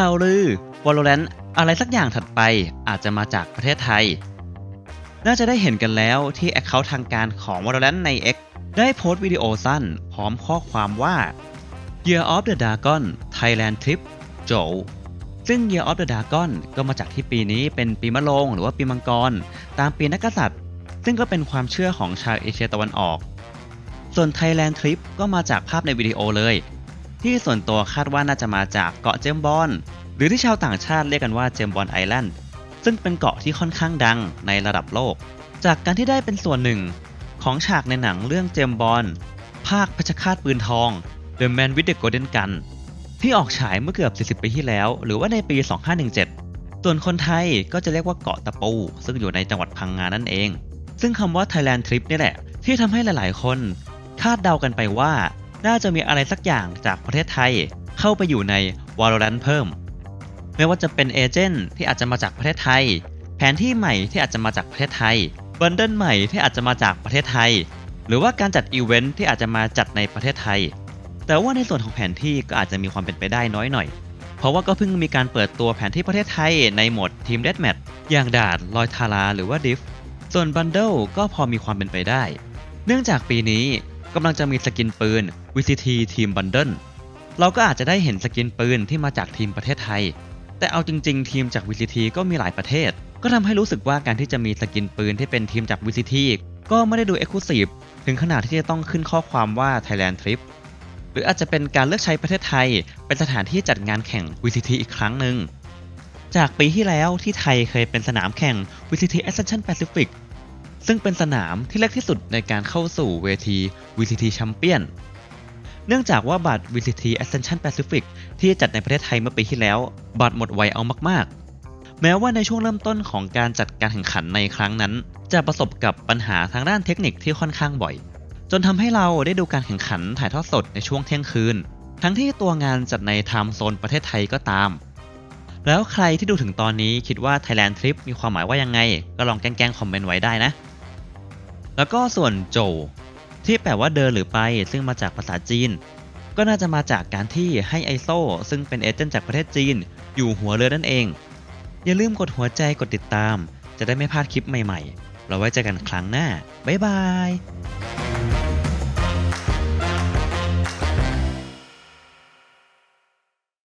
ข่าวลือ Valorant อะไรสักอย่างถัดไปอาจจะมาจากประเทศไทย น่าจะได้เห็นกันแล้วที่ Account ทางการของ Valorant ใน X ได้โพสต์วิดีโอสั้น พร้อมข้อความว่า Year of the Dragon Thailand Trip โจวซึ่ง Year of the Dragon ก็มาจากที่ปีนี้เป็นปีมะโรงหรือว่าปีมังกร ตามปีนักกษัตริย์ ซึ่งก็เป็นความเชื่อของชาวเอเชียตะวันออก ส่วน Thailand Trip ก็มาจากภาพในวิดีโอเลย ที่ส่วนตัวคาดว่าน่าจะมาจากเกาะเจมบอน หรือที่ชาวต่างชาติเรียกกันว่าเจมบอนไอแลนด์ซึ่งเป็นเกาะที่ค่อนข้างดังในระดับโลก จากการที่ได้เป็นส่วนหนึ่งของฉากในหนังเรื่องเจมบอนภาคเพชฌฆาตปืนทอง The Man with the Golden Gun ที่ออกฉายเมื่อเกือบ 40 ปีที่แล้ว หรือว่าในปี 2517 ส่วนคนไทยก็จะเรียกว่าเกาะตะปู ซึ่งอยู่ในจังหวัดพังงานั่นเอง ซึ่งคำว่า Thailand Trip นี่แหละ ที่ทำให้หลาย ๆ คน คาดเดากันไปว่า น่าจะมีอะไรสักอย่างจากประเทศไทยเข้าไปอยู่ใน Valorant เพิ่ม ไม่ว่าจะเป็นเอเจนต์ที่อาจจะมาจากประเทศไทย แผนที่ใหม่ที่อาจจะมาจากประเทศไทยบันเดิลใหม่ที่อาจจะมาจากประเทศไทย หรือว่าการจัดอีเวนท์ที่อาจจะมาจัดในประเทศไทย แต่ว่าในส่วนของแผนที่ก็อาจจะมีความเป็นไปได้น้อยหน่อย เพราะว่าก็เพิ่งมีการเปิดตัวแผนที่ประเทศไทยในโหมดทีมเด a แมทอย่างดานลอยทาราหรือว่าดิฟส่วนบันเดิลก็พอมีความเป็นไปได้ เนื่องจากปีนี้ กำลังจะมีสกินปืน VCT ทีมบันเดิลเราก็อาจจะได้เห็นสกินปืนที่มาจากทีมประเทศไทย แต่เอาจริง ๆ ทีมจาก VCT ก็มีหลายประเทศ ก็ทำให้รู้สึกว่าการที่จะมีสกินปืนที่เป็นทีมจาก VCT ก็ไม่ได้ดู Exclusive ถึงขนาดที่จะต้องขึ้นข้อความว่า Thailand Trip หรืออาจจะเป็นการเลือกใช้ประเทศไทย เป็นสถานที่จัดงานแข่ง VCT อีกครั้งหนึ่งจากปีที่แล้วที่ไทยเคยเป็นสนามแข่ง VCT Ascension Pacific ซึ่งเป็นสนามที่เล็กที่สุดในการเข้าสู่เวที VCT Champion เนื่องจากว่าบัตร VCT Ascension Pacific ที่จัดในประเทศไทยเมื่อปีที่แล้ว บัตรหมดไวเอามาก ๆ แม้ว่าในช่วงเริ่มต้นของการจัดการแข่งขันในครั้งนั้น จะประสบกับปัญหาทางด้านเทคนิคที่ค่อนข้างบ่อย จนทำให้เราได้ดูการแข่งขันถ่ายทอดสดในช่วงเที่ยงคืน ทั้งที่ตัวงานจัดในไทม์โซนประเทศไทยก็ตาม แล้วใครที่ดูถึงตอนนี้คิดว่า Thailand Trip มีความหมายว่ายังไง ก็ลองแกล้งคอมเมนต์ไว้ได้นะ แล้วก็ส่วนโจที่แปลว่าเดินหรือไป ซึ่งมาจากภาษาจีน ก็น่าจะมาจากการที่ให้ไอโซซึ่งเป็นเอเจนต์จากประเทศจีน อยู่หัวเรือนั่นเอง อย่าลืมกดหัวใจกดติดตาม จะได้ไม่พลาดคลิปใหม่ๆ เราไว้เจอกันครั้งหน้า บ๊ายบาย